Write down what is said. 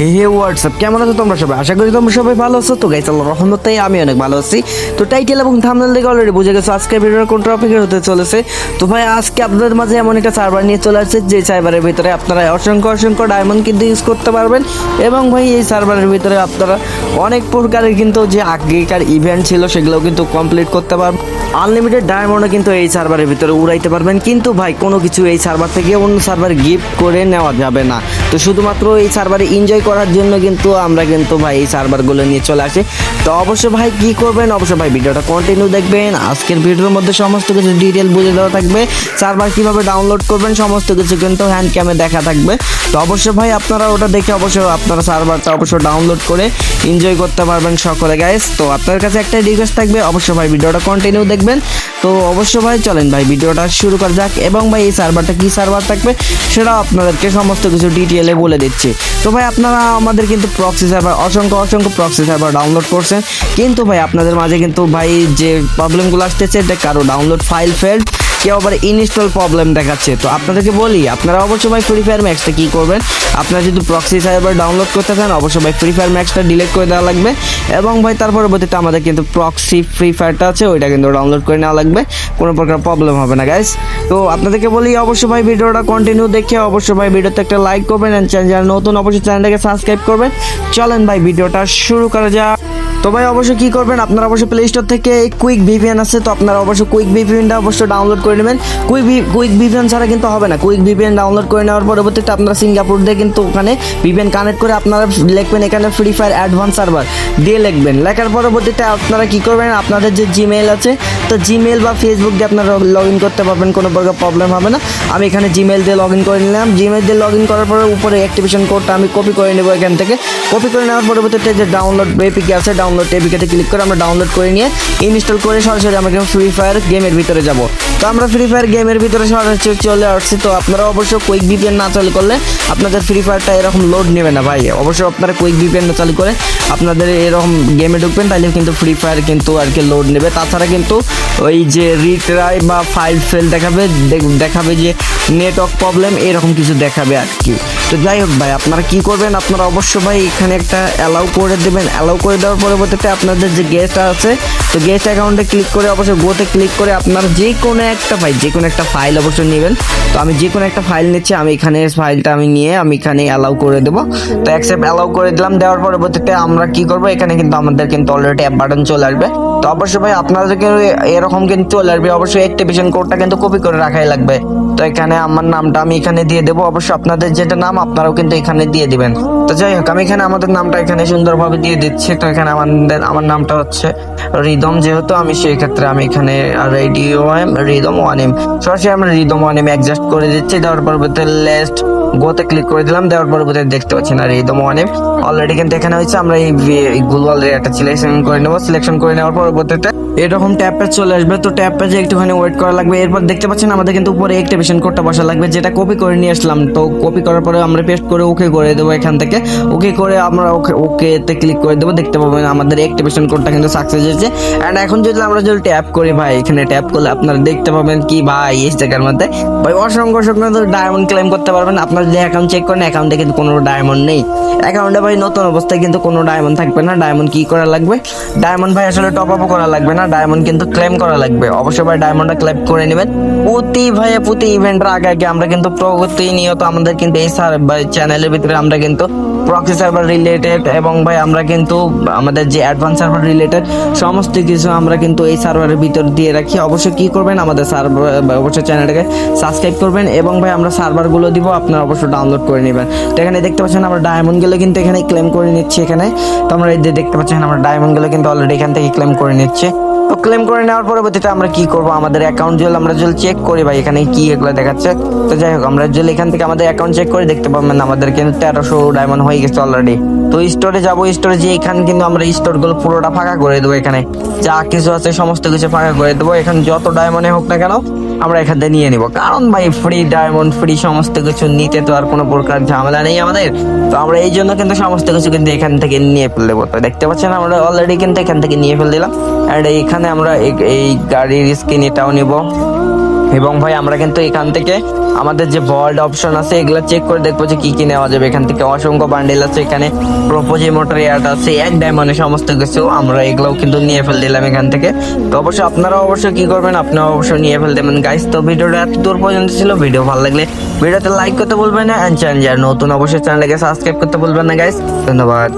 হে হে WhatsApp কেমন আছো তোমরা সবাই? আশা করি তোমরা সবাই ভালো আছো। তো গাইস আল্লাহ রহমতে আমি অনেক ভালো আছি। তো টাইটেল এবং থাম্বনেল দেখে অলরেডি বুঝে গেছো, আজকে ভিডিওর কোন টপিকের হতে চলেছে। তো ভাই, আজকে আপনাদের মাঝে এমন একটা সার্ভার নিয়ে চলে আসছে, যে সার্ভারের ভিতরে আপনারা অসংখ্য অসংখ্য ডায়মন্ড কিন্তু ইউজ করতে পারবেন। এবং ভাই, এই সার্ভারের ভিতরে আপনারা অনেক প্রকারের কিন্তু যে আগেকার ইভেন্ট ছিল সেগুলো কিন্তু কমপ্লিট করতে পারবেন আনলিমিটেড ডায়মন্ডও কিন্তু এই সার্ভারের ভিতরে উড়াইতে পারবেন। কিন্তু ভাই, কোনো কিছু এই সার্ভার থেকে অন্য সার্ভার গিফট করে নেওয়া যাবে না। তো শুধুমাত্র এই সার্ভারে এনজয় করার জন্য কিন্তু আমরা কিন্তু ভাই এই সার্ভারগুলো নিয়ে চলে আসি। তো অবশ্যই ভাই কি করবেন? অবশ্যই ভাই ভিডিওটা কন্টিনিউ দেখবেন। আজকের ভিডিওর মধ্যে সমস্ত কিছু ডিটেল বুঝে দেওয়া থাকবে। সার্ভার কীভাবে ডাউনলোড করবেন, সমস্ত কিছু কিন্তু হ্যান্ড ক্যামে দেখা থাকবে। তো অবশ্যই ভাই আপনারা ওটা দেখে অবশ্যই আপনারা সার্ভারটা অবশ্যই ডাউনলোড করে এনজয় করতে পারবেন সকলে গাইস তো আপনার কাছে একটা রিকোয়েস্ট থাকবে, অবশ্যই ভাই ভিডিওটা কন্টিনিউ দেখবেন। তো অবশ্যই ভাই চলেন ভাই ভিডিওটা শুরু করা যাক এবং ভাই এই সার্ভারটা কী সার্ভার থাকবে, সেটাও আপনাদেরকে সমস্ত কিছু ডিটেলে বলে দিচ্ছি। তো ভাই আপনারা আমাদের কিন্তু প্রক্সি সার্ভার অসংখ্য অসংখ্য প্রক্সি সার্ভার ডাউনলোড করছেন। কিন্তু ভাই, আপনাদের মাঝে কিন্তু ভাই যে প্রবলেমগুলো আসতেছে, এটা কারও ডাউনলোড ফাইল ফেল্ড কেউ আবার ইনস্টল প্রবলেম দেখাচ্ছে। তো আপনাদেরকে বলি, আপনারা অবশ্যই ভাই ফ্রি ফায়ার ম্যাক্সটা কী করবেন? আপনারা যদি প্রক্সি সার্ভার ডাউনলোড করতে চান, অবশ্যই ভাই ফ্রি ফায়ার ম্যাক্সটা ডিলিট করে দেওয়া লাগবে। এবং ভাই, তার পরবর্তীতে আমাদের কিন্তু প্রক্সি ফ্রি ফায়ারটা আছে, ওইটা কিন্তু ডাউনলোড করে নেওয়া লাগবে। কোনো প্রকার প্রবলেম হবে না গাইস তো আপনাদেরকে বলি, অবশ্যই ভাই ভিডিওটা কন্টিনিউ দেখে অবশ্যই ভাই ভিডিওতে একটা লাইক করবেন অ্যান্ড চ্যানেল নতুন, অবশ্যই চ্যানেলটাকে সাবস্ক্রাইব করবেন। চলেন ভাই, ভিডিওটা শুরু করা যাক। তো ভাই অবশ্যই কি করবেন? আপনারা অবশ্যই প্লে স্টোর থেকে কুইক ভিপিএন আছে, তো আপনারা অবশ্যই কুইক ভিপিএনটা অবশ্যই ডাউনলোড করে নেবেন। কুইক কুইক ভিপিএন ছাড়া কিন্তু হবে না। কুইক ভিপিএন ডাউনলোড করে নেওয়ার পরবর্তীতে আপনারা সিঙ্গাপুর দিয়ে কিন্তু ওখানে ভিপিএন কানেক্ট করে আপনারা লিখবেন এখানে ফ্রি ফায়ার অ্যাডভান্স সার্ভার দিয়ে লিখবেন। লেখার পরবর্তীতে আপনারা কি করবেন? আপনাদের যে জিমেইল আছে, তো জিমেইল বা ফেসবুক দিয়ে আপনারা লগ ইন করতে পারবেন, কোনো প্রকার প্রবলেম হবে না। আমি এখানে জিমেইল দিয়ে লগ ইন করে নিলাম। জিমেইল দিয়ে লগ ইন করার পরে উপরে অ্যাক্টিভেশন কোডটা আমি কপি করে নেব এখান থেকে। কপি করে নেওয়ার পরবর্তীতে যে ডাউনলোড এপিকে আছে ডাউনলোড এপিকেতে ক্লিক করে আমরা ডাউনলোড করে নিয়ে ইনস্টল করে সরাসরি আমরা কিন্তু ফ্রি ফায়ার গেমের ভিতরে যাব। তো আমরা ফ্রি ফায়ার গেমের ভিতরে সরাসরি চলে আসছি। তো আপনারা অবশ্যই কুইক ভিপিএন না চালু করলে আপনাদের ফ্রি ফায়ারটা এরকম লোড নেবে না ভাই। অবশ্যই আপনারা কুইক ভিপিএন না চালু করে আপনাদের এরকম গেমে ঢুকবেন তাহলে কিন্তু ফ্রি ফায়ার কিন্তু আর কি লোড নেবে। তাছাড়া কিন্তু ওই যে রিট্রাই বা ফাইল ফেল দেখাবে, দেখ- দেখাবে যে নেটওয়ার্ক প্রবলেম এরকম কিছু দেখাবে আর কি। তো যাই হোক ভাই, আপনারা কি করবেন, আপনারা অবশ্য ভাই এখানে একটা অ্যালাউ করে দেবেন। অ্যালাউ করে দেওয়ার পরবর্তীতে আপনাদের যে গেস্ট আছে, তো গেস্ট অ্যাকাউন্টে ক্লিক করে অবশ্যই গোতে ক্লিক করে আপনার যে কোনো একটা ফাইল যে কোনো একটা ফাইল অবশ্যই নেবেন। তো আমি যে কোনো একটা ফাইল নিচ্ছি, আমি এখানে ফাইলটা আমি নিয়ে আমি এখানে অ্যালাউ করে দেবো। তো অ্যাকসেপ্ট অ্যালাউ করে দিলাম, দেওয়ার পরবর্তীতে আমরা কি করব, এখানে কিন্তু আমাদের কিন্তু অলরেডি অ্যাপ বাটন চলে আসবে। তো অবশ্যই ভাই, আপনাদের কিন্তু এরকম কিন্তু চলে আসবে, অবশ্যই অ্যাক্টিভেশন কোডটা কিন্তু কপি করে রাখাই লাগবে। তো এখানে আমার নামটা আমি এখানে দিয়ে দেবো। অবশ্যই আপনাদের যেটা নাম, আপনারাও কিন্তু এখানে দিয়ে দিবেন। তো যাই হোক, আমি এখানে আমাদের নামটা এখানে সুন্দরভাবে দিয়ে দিচ্ছি। তো এখানে আমাদের, আমার নামটা হচ্ছে রিদম। যেহেতু আমি সেই ক্ষেত্রে আমি এখানে radio M rhythm one M সরাসরি আমরা রিদম ওয়ান এম অ্যাডজাস্ট করে দিচ্ছি। দেওয়ার পরবর্তীতে লেস্ট গোতে ক্লিক করে দিলাম। দেওয়ার পরবর্তীতে দেখতে পাচ্ছি না রিদম ওয়ান এম অলরেডি কিন্তু এখানে হয়েছে, আমরা এই গুগল একটা সিলেকশন করে নেব। সিলেকশন করে নেওয়ার পরবর্তীতে এরকম ট্যাপ চলে আসবে, তো ট্যাপ পেজে একটুখানি ওয়েট করা লাগবে। এরপর দেখতে পাচ্ছেন আমাদের কিন্তু উপরে অ্যাক্টিভেশন কোডটা বসা লাগবে, যেটা কপি করে নিয়ে আসলাম। তো কপি করার পরে আমরা পেস্ট করে ওকে করে দেবো এখান থেকে। ওকে করে আমরা ওকে ওকেতে ক্লিক করে দেবো, দেখতে পাবেন আমাদের অ্যাক্টিভেশন কোডটা কিন্তু সাকসেস হয়েছে। অ্যান্ড এখন যদি আমরা যদি ট্যাপ করি, ভাই, এখানে ট্যাপ করলে আপনারা দেখতে পাবেন কি, ভাই, এই জায়গার মধ্যে। ভাই, অসংখ্য অসংখ্য ডায়মন্ড ক্লেম করতে পারবেন। আপনার যে অ্যাকাউন্ট চেক করেন অ্যাকাউন্টে কিন্তু কোনো ডায়মন্ড নেই। অ্যাকাউন্টে ভাই, নতুন অবস্থায় কিন্তু কোনো ডায়মন্ড থাকবে না। ডায়মন্ড কি করা লাগবে? ডায়মন্ড ভাই, আসলে টপ আপও করা লাগবে না। ডায়মন্ড কিন্তু ক্লেম করা লাগবে। অবশ্যই ভাই ডায়মন্ডটা ক্লেম করে নেবেন। প্রতি ভাই, প্রতি ইভেন্টের আগে আগে আমরা কিন্তু প্রতিনিয়ত আমাদের কিন্তু এই সার চ্যানেলের ভিতরে আমরা কিন্তু প্রক্সি সার্ভার রিলেটেড এবং ভাই আমরা কিন্তু আমাদের যে অ্যাডভান্স সার্ভার রিলেটেড সমস্ত কিছু আমরা কিন্তু এই সার্ভারের ভিতর দিয়ে রাখি। অবশ্যই কি করবেন? আমাদের সার্ভার অবশ্যই চ্যানেলটাকে সাবস্ক্রাইব করবেন এবং ভাই আমরা সার্ভারগুলো দিব, আপনারা অবশ্যই ডাউনলোড করে নেবেন। তো এখানে দেখতে পাচ্ছেন আমরা ডায়মন্ডগুলো কিন্তু এখানে ক্লেম করে নিচ্ছি এখানে। তো আমরা এই যে দেখতে পাচ্ছেন আমরা ডায়মন্ডগুলো কিন্তু অলরেডি এখান থেকে ক্লেম করে নিচ্ছে। তো ক্লেম করে নেওয়ার পরবর্তীতে আমরা কি করব? আমাদের অ্যাকাউন্ট জল আমরা জল চেক করি ভাই, এখানে কি এগুলো দেখাচ্ছে। তো যাই হোক, আমরা জল এখান থেকে আমাদের অ্যাকাউন্ট চেক করে দেখতে পাবেন আমাদের কিন্তু তেরোশো ডায়মন্ড হয়ে গেছে অলরেডি তো স্টোরে যাব স্টোরে যে এখানে কিন্তু আমরা স্টোরগুলো পুরোটা ফাঁকা করে দেবো এখানে। যা কিছু আছে, সমস্ত কিছু ফাঁকা করে দেবো। এখানে যত ডায়মন্ডে হোক না কেন আমরা এখান থেকে নিয়ে নিব। কারণ ভাই ফ্রি ডায়মন্ড ফ্রি সমস্ত কিছু নিতে তো আর কোনো প্রকার ঝামেলা নেই আমাদের। তো আমরা এই জন্য কিন্তু সমস্ত কিছু কিন্তু এখান থেকে নিয়ে ফেলে দেবো তো দেখতে পাচ্ছেন, আমরা অলরেডি কিন্তু এখান থেকে নিয়ে ফেলে দিলাম। আর এখানে আমরা এই- এই গাড়ির স্ক্রিন এটাও নিব। এবং ভাই, আমরা কিন্তু এখান থেকে আমাদের যে ভল্ট অপশন আছে, এগুলো চেক করে দেখব যে কি কি নেওয়া যাবে। এখান থেকে অসংখ্য বান্ডেল আছে, এখানে প্রপোজি মোটর ইয়ার্ড আছে, এক ডায়মন্ডে সমস্ত কিছু। আমরা এগুলোও কিন্তু নিয়ে ফেল দিলাম এখান থেকে। তো অবশ্যই আপনারা অবশ্যই কি করবেন আপনারা অবশ্যই নিয়ে ফেল দেবেন। গাইস তো ভিডিওটা এত দূর পর্যন্ত ছিল, ভিডিও ভালো লাগলে ভিডিওতে লাইক করতে বলবেন না। অ্যান্ড চ্যানেল নতুন, অবশ্যই চ্যানেলকে সাবস্ক্রাইব করতে বলবেন না গাইস ধন্যবাদ।